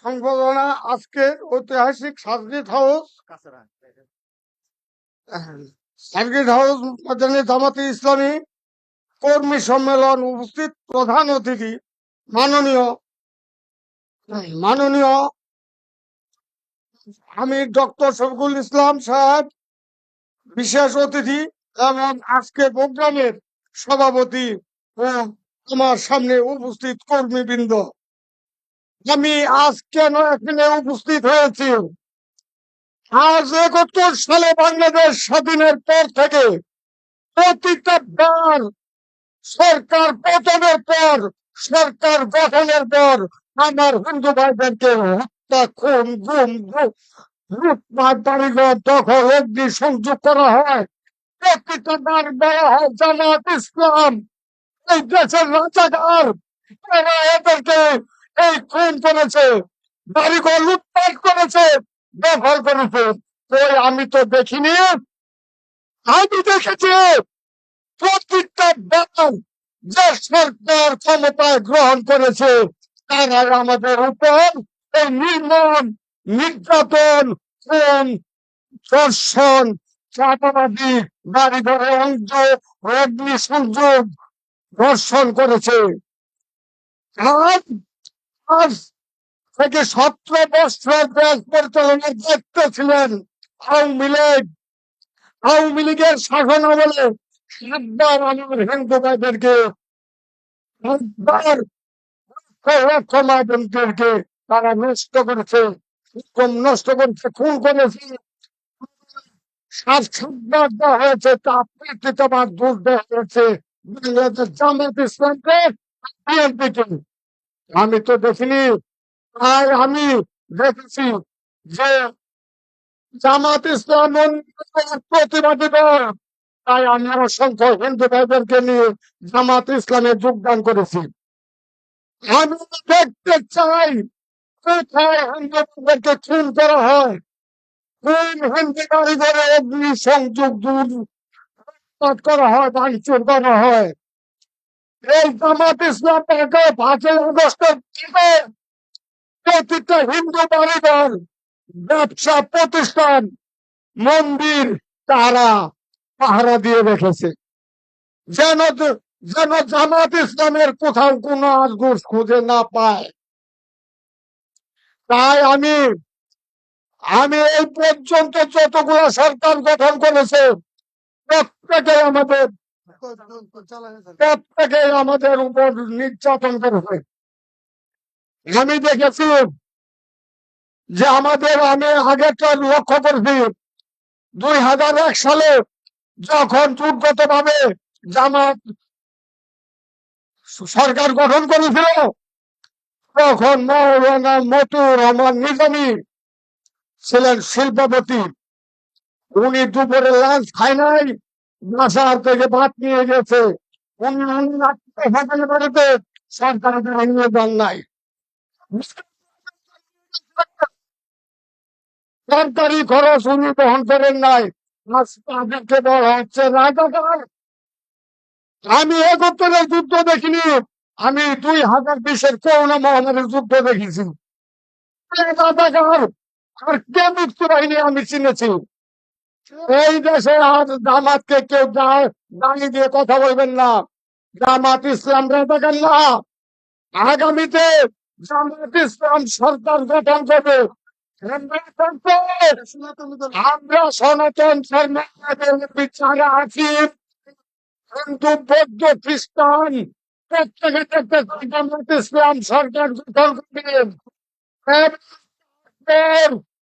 সংবর্ধনা আজকে ঐতিহাসিক সার্কিট হাউস সার্কিট হাউস ময়দানে জামাতে ইসলামী কর্মী সম্মেলন উপস্থিত প্রধান অতিথি মাননীয় মাননীয় আমি ডক্টর শফিকুল ইসলাম সাহেব, বিশেষ অতিথি এবং আজকে প্রোগ্রামের সভাপতি আমার সামনে উপস্থিত কর্মীবৃন্দ। আমি আজ কেন এখানে উপস্থিত হয়েছি? আজ একাত্তর সালে বাংলাদেশ স্বাধীনের পর থেকে প্রতিটা বার সরকার পতনের পর, সরকার গঠনের পর আমার হিন্দু ভাইদেরকে হত্যা, খুন, গুম লুটপাট বাড়িঘর দখল, অগ্নি, সংযোগ করা হয়। প্রতিটা বার বলা হয় জামাত ইসলাম। এই দেশের রাজাকার তারা এদেরকে এই খুন করেছে বাড়িঘর লুটপাট করেছে দখল করেছে। কই আমি তো দেখিনি, আমি দেখেছি প্রত্যেকটা দল যে সরকার ক্ষমতায় গ্রহণ করেছে, তারা আমাদের উপর এই নির্মম, নির্যাতন খুন ধর্ষণ চাঁদাবাদী বাড়ি ঘরে অঞ্জ অগ্নি সংযোগ ধর্ষণ করেছে। আজ থেকে সতেরো বছর দেশ পরিচালনার দায়িত্ব ছিলেন আওয়ামী লীগ। আওয়ামী লীগের শাসন আমলে সাতবার আমার হিন্দু ভাইদেরকে তারা নষ্ট করেছে হুকুম নষ্ট করেছে, খুন করেছে। সাত সাতবার দেওয়া হয়েছে তা প্রকৃতবার দূর দেওয়া হয়েছে। বাংলাদেশ জামাত ইসলামকে বিএনপিকে আমি তো দেখিনি আর আমি দেখেছি যে জামাত ইসলাম প্রতিবাদী তাই আমি অসংখ্য হিন্দু ভাইদেরকে নিয়ে জামাত ইসলামে যোগদান করেছি। আমি দেখতে চাই কোথায় হিন্দু ভাইদেরকে খুন করা হয়। কোন হিন্দু বাড়ি ঘরে অগ্নি সংযোগ দূর করা হয়, ভাঙচুর করা হয়? এই জামাত ইসলাম তাকে পাঁচই আগস্টের থেকে প্রতিটা হিন্দু বাড়িঘর, ব্যবসা প্রতিষ্ঠান, মন্দির তারা পাহারা দিয়ে রেখেছে। যেন যেন জামাত ইসলামের কোথাও কোনো আজগুস খুঁজে না পায়। তাই আমি আমি এই পর্যন্ত যতগুলো সরকার গঠন করেছে প্রত্যেকে আমাদের প্রত্যেকে আমাদের উপর নির্যাতন করেছে। আমি দেখেছি যে আমাদের আমি লক্ষ্য করেছি, দুই হাজার এক সালে যখন জোটগত ভাবে জামাত সরকার গঠন করেছিল, তখন মৌলানা মতুর রহমান নিজামী ছিলেন শিল্পপতি। উনি দুপুরে লাঞ্চ খায় নাই বাসার থেকে ভাত নিয়ে গেছে। সরকারের নাই। সরকারি খরচ উনি বহন করেন নাই। হচ্ছে রাজাকার। আমি একত্তরের যুদ্ধ দেখিনি। আমি দুই হাজার বিশের করোনা মহামারীর যুদ্ধ দেখেছি। রাজাকার, আর কে মুক্তি বাহিনী আমি চিনেছি? এই দেশে আজ জামাতকে কেউ দাঁড়িয়ে দিয়ে কথা বলবেন না। জামাত ইসলাম রাজাকার না। আগামীতে জামাত ইসলাম সরকার গঠন করবে। আমরা সনাতন বিচারে আছি। হিন্দু, বৌদ্ধ, খ্রিস্টান প্রত্যেকে প্রত্যেক জামাত ইসলাম সরকার গঠন করবে।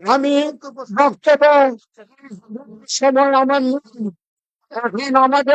আমি বক্তব্য সময় আমার। এখন আমাদের